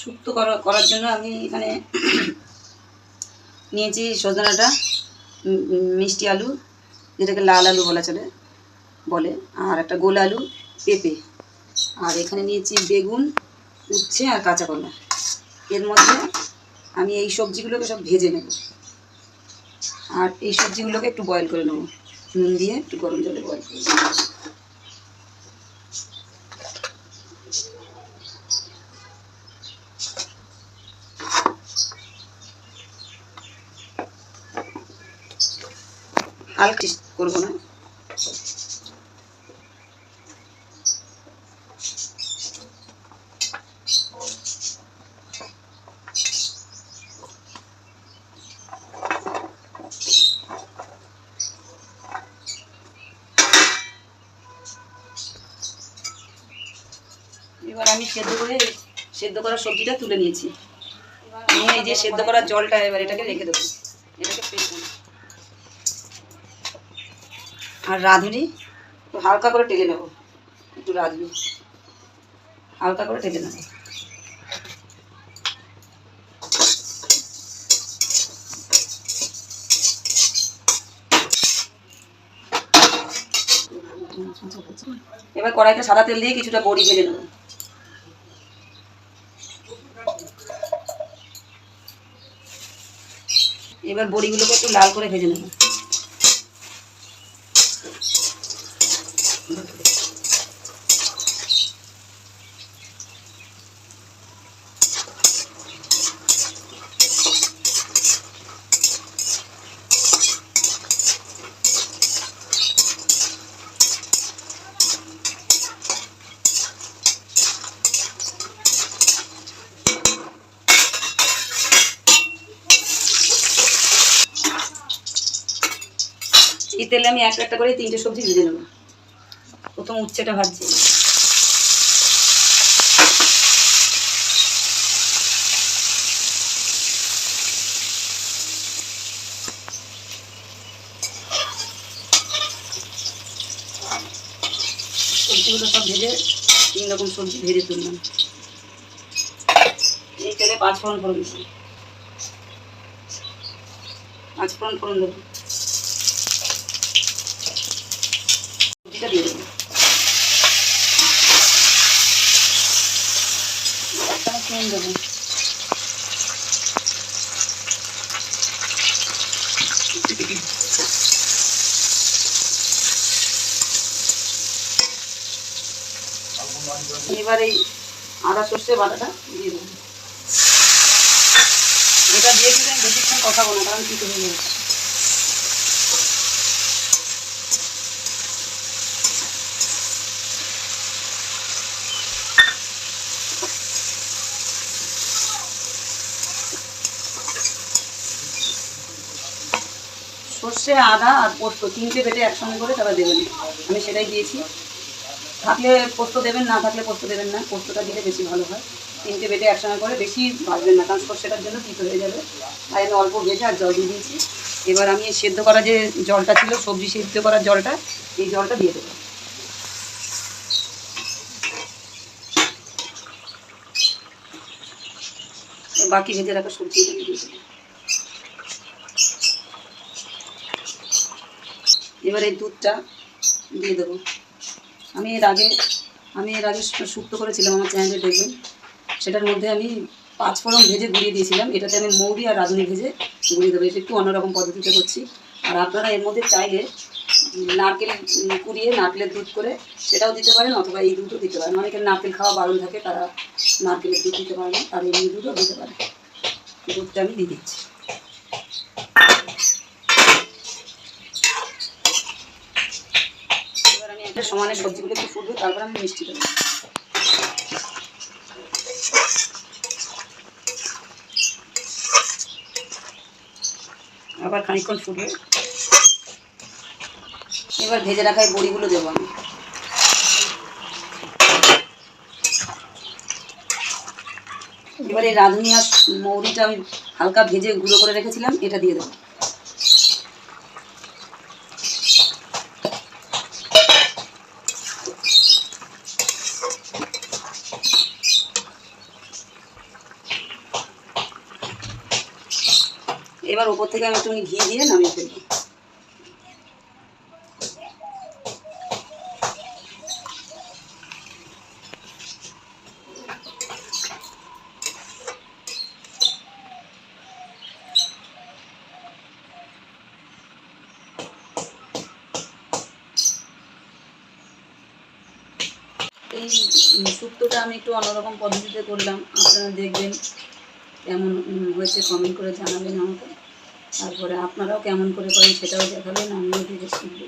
শুক্তো করা করার জন্য আমি এখানে নিয়েছি সজনাটা মিষ্টি আলু, যেটাকে লাল আলু বলা চলে, বলে, আর একটা গোল আলু, পেঁপে। আর এখানে নিয়েছি বেগুন, উচ্ছে আর কাঁচা কলা। এর মধ্যে আমি এই সবজিগুলোকে সব ভেজে নেব। আর এই সবজিগুলোকে একটু বয়েল করে নেব। নুন দিয়ে একটু গরম জলে বয়েল করে হালকা করব না। এবার আমি সেদ্ধ করে, সেদ্ধ করা সবজিটা তুলে নিয়েছি। নিয়ে এই যে সেদ্ধ করা জলটা এবার এটাকে রেখে দেবো। এটাকে না। আর রাঁধুনি, একটু হালকা করে টেলে নেব। একটু রাঁধুনি। হালকা করে টেলে নেব। এবার কড়াইতে সাদা তেল দিয়ে কিছুটা বড়ি ভেজে নেব। এবার বড়িগুলোকে একটু লাল করে ভেজে নেব। এই তেলে আমি একটা একটা করে তিনটে সবজি ভেজে নেব। প্রথম উচ্ছেটা ভাজছি। সবজিগুলো সব ভেজে তিন রকম সবজি ভেজে তুললাম। এই তেলে পাঁচ ফোড়ন ফোড়ন দিচ্ছি। পাঁচ ফোড়ন ফোড়ন দেবো। দেবো। এবার এই আদা সর্ষে বাটাটা দিয়ে দেবো। এটা দিয়ে কিন্তু বেশিক্ষণ কষাবো না, কারণ হয়ে যাচ্ছে সর্ষে, আদা আর পোস্ত, তিনটে বেটে একসঙ্গে করে তারা দেবেন আমি সেটাই দিয়েছি। থাকলে পোস্ত দেবেন, না থাকলে পোস্ত দেবেন না। পোস্তটা দিলে বেশি ভালো হয়। তিনটে বেটে একসঙ্গে করে বেশি ভাজবেন না, কারণ সর্ষেটার জন্য তিতো হয়ে যাবে। তাই আমি অল্প ভেজে আর জল দিয়ে দিয়েছি। এবার আমি সেদ্ধ করা যে জলটা ছিল, সবজি সেদ্ধ করার জলটা, এই জলটা দিয়ে দেবো। বাকি ভেজে রাখা সবজি দিয়ে দেবো। এবার এই দুধটা দিয়ে দেবো। আমি এর আগে, আমি এর আগে শুক্তো করেছিলাম আমার চ্যানেলে দেখবেন। সেটার মধ্যে আমি পাঁচ ফোড়ন ভেজে গুঁড়িয়ে দিয়েছিলাম। এটাতে আমি মৌরি আর রাঁধুনি ভেজে গুঁড়িয়ে দেবো। এটা একটু অন্যরকম পদ্ধতিতে করছি। আর আপনারা এর মধ্যে চাইলে নারকেল কুড়িয়ে নারকেলের দুধ করে সেটাও দিতে পারেন অথবা এই দুধও দিতে পারেন। অনেকের নারকেল খাওয়া বারণ থাকে, তারা নারকেলের দুধ দিতে পারে না আর এমনি দুধও দিতে পারে। দুধটা আমি দিয়ে দিচ্ছি। একটা সমানে সবজিগুলো একটু ফুটবে তারপর আমি মিষ্টি দেবো। আবার খানিকক্ষণ ফুটবে এবার ভেজে রাখা এই বড়িগুলো দেবো আমি। এবার এই রাঁধুনি আর মৌরিটা আমি হালকা ভেজে গুঁড়ো করে রেখেছিলাম, এটা দিয়ে দেবো। এবার ওপর থেকে আমি একটু ঘি দিয়ে নামিয়ে ফেলব। শুক্তোটা আমি একটু অন্যরকম পদ্ধতিতে করলাম। আপনারা দেখবেন কেমন হয়েছে কমেন্ট করে জানাবেন আমাকে। তারপরে আপনারাও কেমন করে করেন সেটাও দেখাবেন আমিও দেখে শিখব